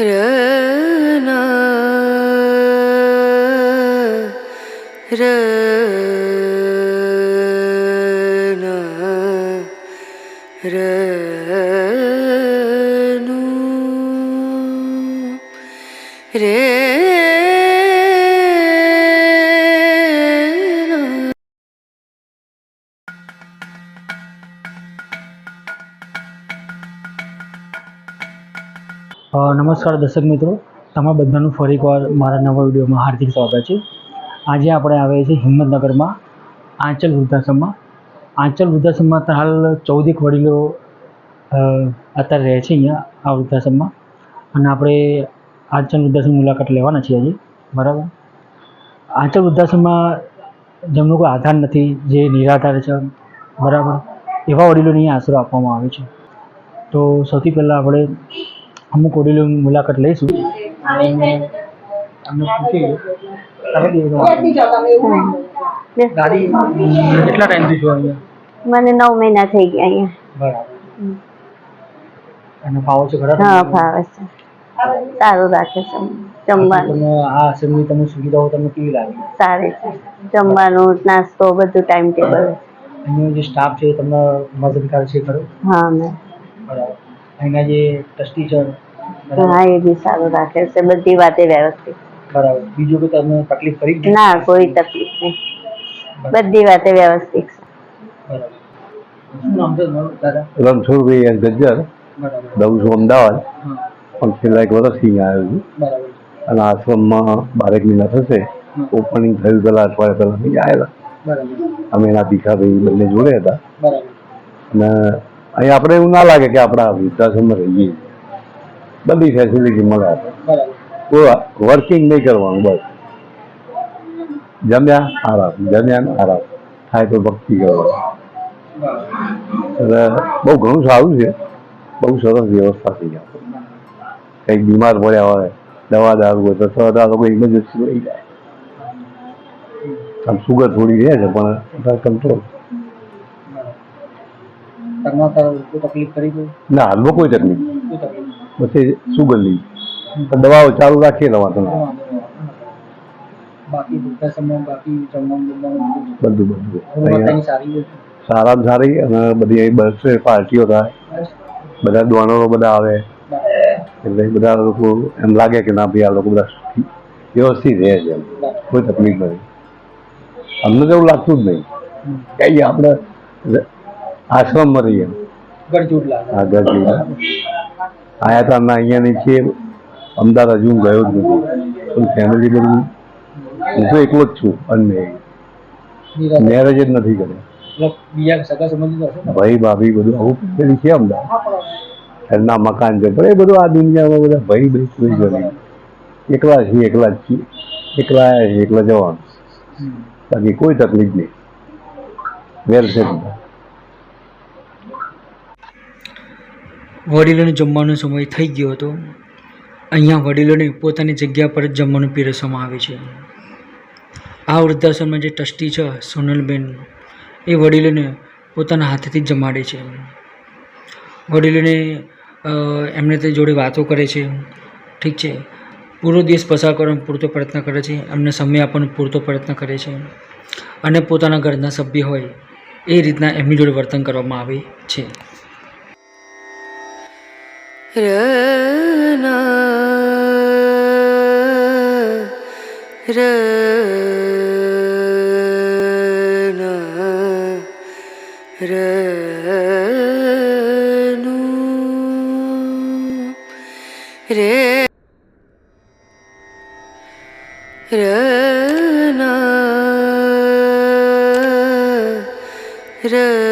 रना रना रनु रे નમસ્કાર દર્શક મિત્રો. તમારા બધાનું ફરી એકવાર મારા નવા વિડીયોમાં હાર્દિક સ્વાગત છે. આજે આપણે આવ્યા છીએ હિંમતનગરમાં, આંચલ વૃદ્ધાશ્રમમાં. આંચલ વૃદ્ધાશ્રમમાં તો હાલ ચૌદેક વડીલો અત્યારે રહે છે અહીંયા આ વૃદ્ધાશ્રમમાં. અને આપણે આંચલ વૃદ્ધાશ્રમ મુલાકાત લેવાના છીએ આજે. બરાબર? આંચલ વૃદ્ધાશ્રમમાં જેમનો કોઈ આધાર નથી, જે નિરાધાર છે, બરાબર? એવા વડીલોને અહીંયા આશરો આપવામાં આવે છે. તો સૌથી પહેલાં આપણે અમુક વડીલોની મુલાકાત લઈશું. અમને પૂછીએ. દાદી કેટલા ટાઈમથી છો અહીંયા? મને નવ મહિના થઈ ગયા અહીંયા. બરાબર. અને ફાવો છે ખરા હા ફાવે છે. સારું રાખે છે જમવાનું. તમે આ આશ્રમની તમે સુવિધાઓ તમને કેવી લાગે? સારી છે. જમવાનું નાસ્તો બધું ટાઈમ ટેબલ. અહીંનો જે સ્ટાફ છે એ તમને મદદગાર છે ખરો? હા મેં બરાબર. અહીંના જે ટ્રસ્ટી છે હા એ બી સારું રાખે છે બધી વાતે વ્યવસ્થિત. બરાબર. બીજું કોઈ તમને તકલીફ કરી ના કોઈ તકલીફ નહીં. બધી વાતે વ્યવસ્થિત છે. રણછોડભાઈ ગજ્જર બરાબર. દઉં છું અમદાવાદ. પણ છેલ્લા એક વર્ષથી અહીંયા આવ્યો છું. અને આશ્રમમાં બારેક મહિના થશે. ઓપનિંગ થયું પહેલાં અઠવાડિયા પહેલાં અહીંયા આવેલા અમે એના ભીખાભાઈ બંને જોડે હતા. અને અહીં આપણે એવું ના લાગે કે આપણા વૃદ્ધાશ્રમમાં રહીએ છીએ. બધી ફેસિલિટી મળે આપણે બરાબર કોઈ વર્કિંગ નહીં કરવાનું બસ જમ્યા આરામ જમ્યા ને આરામ થાય તો ભક્તિ કરવાની એટલે બહુ ઘણું સારું છે બહુ સરસ વ્યવસ્થા થઈ જાય કંઈક બીમાર પડ્યા હોય દવા દારૂ હોય તો તરત આ લોકો ઇમરજન્સી લઈ જાય આમ સુગર થોડી રહે છે પણ કંટ્રોલ તકલીફ કરી ના હાલમાં કોઈ તકલીફ પછી સુગર લઈ દવાઓ ચાલુ રાખીએ નવા તમે બાકી વૃદ્ધાશ્રમમાં બાકી જમવાનું જમવાનું બધું બધું સારી સારામાં સારી અને બધી અહીં બસ પાર્ટીઓ થાય. બધા દોણરો બધા આવે. એટલે બધા લોકો એમ લાગે કે ના ભાઈ આ લોકો બધા વ્યવસ્થિત રહે છે કોઈ તકલીફ નથી. અમને તો એવું લાગતું જ નહીં. કે આપણે આશ્રમમાં રહીએ ગળજૂટ લાગે આ આયા હતા ના અહીંયાની છે અમદાવાદ હજુ હું ગયો જ નથી. પણ ફેમિલી બધું. હું તો એકલો જ છું અને મેરેજ જ નથી કર્યા. તો? ભાઈ ભાભી બધું આવું પેલી છે અમદાવાદ. એમના મકાન છે પણ એ બધું આ દુનિયામાં બધા ભાઈ ભાઈ કોઈ જ એકલા છીએ એકલા જ છીએ. એકલા એકલા જવાનું. બાકી કોઈ તકલીફ નહીં. વેર છે વડીલોને જમવાનો સમય થઈ ગયો હતો. અહીંયા વડીલોને પોતાની જગ્યા પર જ જમવાનું પીરસવામાં આવે છે. આ વૃદ્ધાશ્રમમાં જે ટ્રસ્ટી છે, સોનલબેન, એ વડીલોને પોતાના હાથેથી જમાડે છે. વડીલોને એમને તે જોડે વાતો કરે છે. ઠીક છે. પૂરો દિવસ પસાર કરવાનો પૂરતો પ્રયત્ન કરે છે. એમને સમય આપવાનો પૂરતો પ્રયત્ન કરે છે. અને પોતાના ઘરના સભ્ય હોય, એ રીતના એમની જોડે વર્તન કરવામાં આવે છે. রনা রনা রনু রে রনা র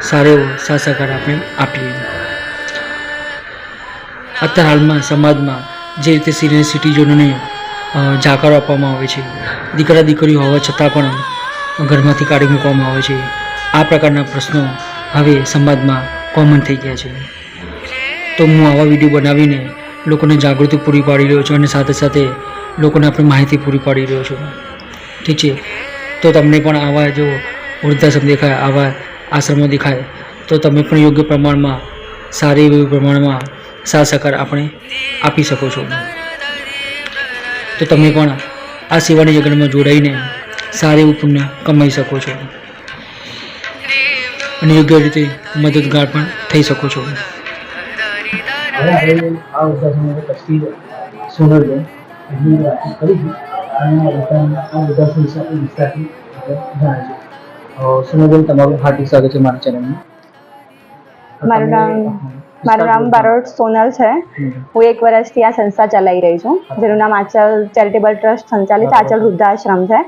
સારો એવો સાથ સહકાર આપણે આપીએ અત્યારે હાલમાં સમાજમાં જે રીતે સિનિયર સિટીઝનોને જાકારો આપવામાં આવે છે, દીકરા દીકરીઓ હોવા છતાં પણ ઘરમાંથી કાઢી મૂકવામાં આવે છે, આ પ્રકારના પ્રશ્નો હવે સમાજમાં કોમન થઈ ગયા છે. તો હું આવા વીડિયો બનાવીને લોકોને જાગૃતિ પૂરી પાડી રહ્યો છું અને સાથે સાથે લોકોને આપણે માહિતી પૂરી પાડી રહ્યો છું. ઠીક છે? તો તમને પણ આવા જો વૃદ્ધાશ્રમ દેખાય આવા આશ્રમો દેખાય. તો તમે પણ યોગ્ય પ્રમાણમાં, સારી એવી પ્રમાણમાં સાથ સહકાર આપણે આપી શકો છો. તો તમે પણ આ સેવાની જગતમાં જોડાઈને સારું એવું પુણ્ય કમાઈ શકો છો. અને યોગ્ય રીતે મદદગાર પણ થઈ શકો છો. આ વૃદ્ધાશ્રમ વિસ્તારથી આપણે જાણીશું. સોનલબેન તમારું હાર્દિક સ્વાગત છે મારા ચેનલમાં. મારું નામ મારું નામ બારોટ સોનલ છે. હું એક વર્ષથી આ સંસ્થા ચલાવી રહી છું જેનું નામ આચલ ચેરિટેબલ ટ્રસ્ટ સંચાલિત આચલ વૃદ્ધાશ્રમ છે.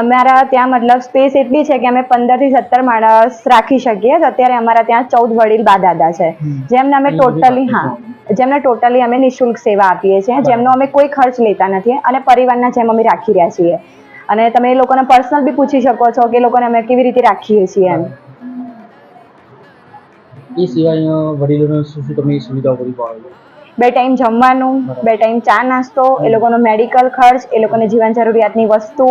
અમારા ત્યાં મતલબ સ્પેસ એટલી છે કે અમે પંદરથી સત્તર માણસ રાખી શકીએ તો અત્યારે અમારા ત્યાં ચૌદ વડીલ બા દાદા છે. જેમને અમે ટોટલી હા જેમને ટોટલી અમે નિઃશુલ્ક સેવા આપીએ છીએ જેમનો અમે કોઈ ખર્ચ લેતા નથી અને પરિવારના જેમ અમે રાખી રહ્યા છીએ. અને તમે એ લોકોને પર્સનલ બી પૂછી શકો છો કે એ લોકોને અમે કેવી રીતે રાખીએ છીએ એમ. એ સિવાય વડીલોને શું શું તમે સુવિધાઓ પૂરી પાડો બે ટાઈમ જમવાનું બે ટાઈમ ચા નાસ્તો એ લોકોનો મેડિકલ ખર્ચ એ લોકોને જીવન જરૂરિયાતની વસ્તુ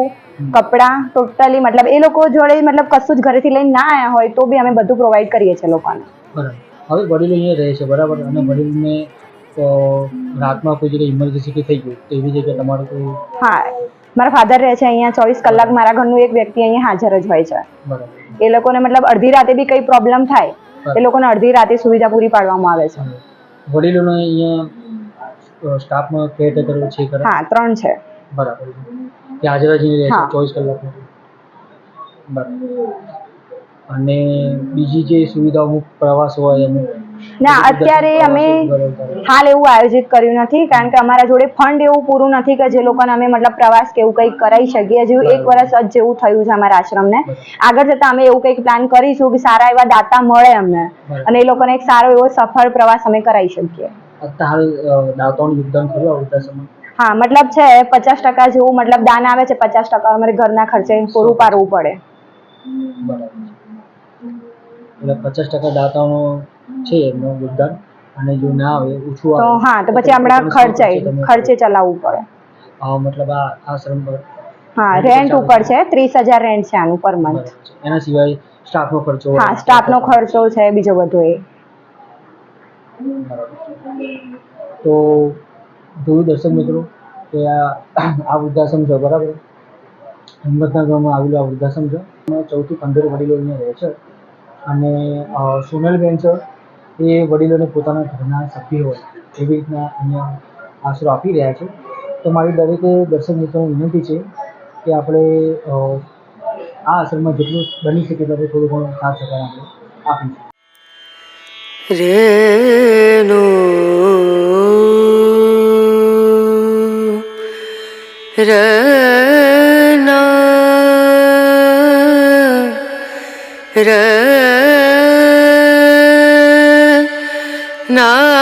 કપડાં ટોટલી મતલબ એ લોકો જોડે મતલબ કશું જ ઘરેથી લઈને ના આવ્યા હોય તો બી અમે બધું પ્રોવાઈડ કરીએ છીએ લોકોને. બરાબર. હવે વડીલો અહીંયા રહે છે બરાબર? અને વડીલને રાતમાં કોઈ જગ્યાએ ઇમરજન્સી કે થઈ ગયું તો એવી જગ્યાએ તમારે હા. મારા ફાધર રહે છે અહીંયા ચોવીસ કલાક મારા ઘરનું એક વ્યક્તિ અહીંયા હાજર જ હોય છે. એ લોકોને મતલબ અડધી રાતે બી કંઈ પ્રોબ્લેમ થાય એ લોકોને અડધી રાતે સુવિધા પૂરી પાડવામાં આવે છે. વડીલોને અહીંયા સ્ટાફમાં કેરટેકર છે હા ત્રણ છે. બરાબર. કે હાજર જ રહે છે. ચોવીસ કલાક બરાબર. અને બીજી જે અમુક પ્રવાસ હોય અમુક ના અત્યારે અમે હાલ એવું આયોજિત કર્યું નથી કારણ કે અમારા જોડે ફંડ એવું પૂરું નથી કે જે લોકોને અમે મતલબ પ્રવાસ કે એવું કંઈક કરાવી શકીએ. હજુ એક વર્ષ જ જેવું થયું છે અમારા આશ્રમને. આગળ જતા અમે એવું કંઈક પ્લાન કરીશું કે સારા એવા દાતા મળે અમને અને એ લોકોને એક સારો એવો સફળ પ્રવાસ અમે કરાવી શકીએ. દાતાઓનું યોગદાન ખરું હા મતલબ છે પચાસ ટકા જેવું મતલબ દાન આવે છે પચાસ ટકા અમારે ઘરના ખર્ચે પૂરું પાડવું પડે. બરાબર. એટલે પચાસ ટકા દાતાઓનો છે એમનું યોગદાન. અને જો ના આવે ઓછું તો હા તો પછી હમણાં તમે ખર્ચે ખર્ચે ચલાવવું પડે. મતલબ આ આશ્રમ પર હા રેન્ટ ઉપર છે ત્રીસ હજાર રેન્ટ છે આનું પર મંથ એના સિવાય સ્ટાફનો ખર્ચો. હા સ્ટાફનો ખર્ચો છે બીજો બધો એ. તો જોયું દર્શક મિત્રો કે આ આ વૃદ્ધાશ્રમ છે બરાબર? હિંમતનગરમાં આવેલું આ વૃદ્ધાશ્રમ છે. ચૌથી વડીલો અહીંયા રહે છે. અને સોનલબેન છે એ વડીલોને પોતાના ઘરના સભ્ય હોય એવી રીતના અહીંયા આશરો આપી રહ્યા છે. તો મારી દરેક દર્શક મિત્રોને વિનંતી છે કે આપણે આ આશ્રમમાં જેટલું બની શકે ત્યારે થોડું ઘણું સાથ સહકાર આપણે આપીશું. રેનો ના ના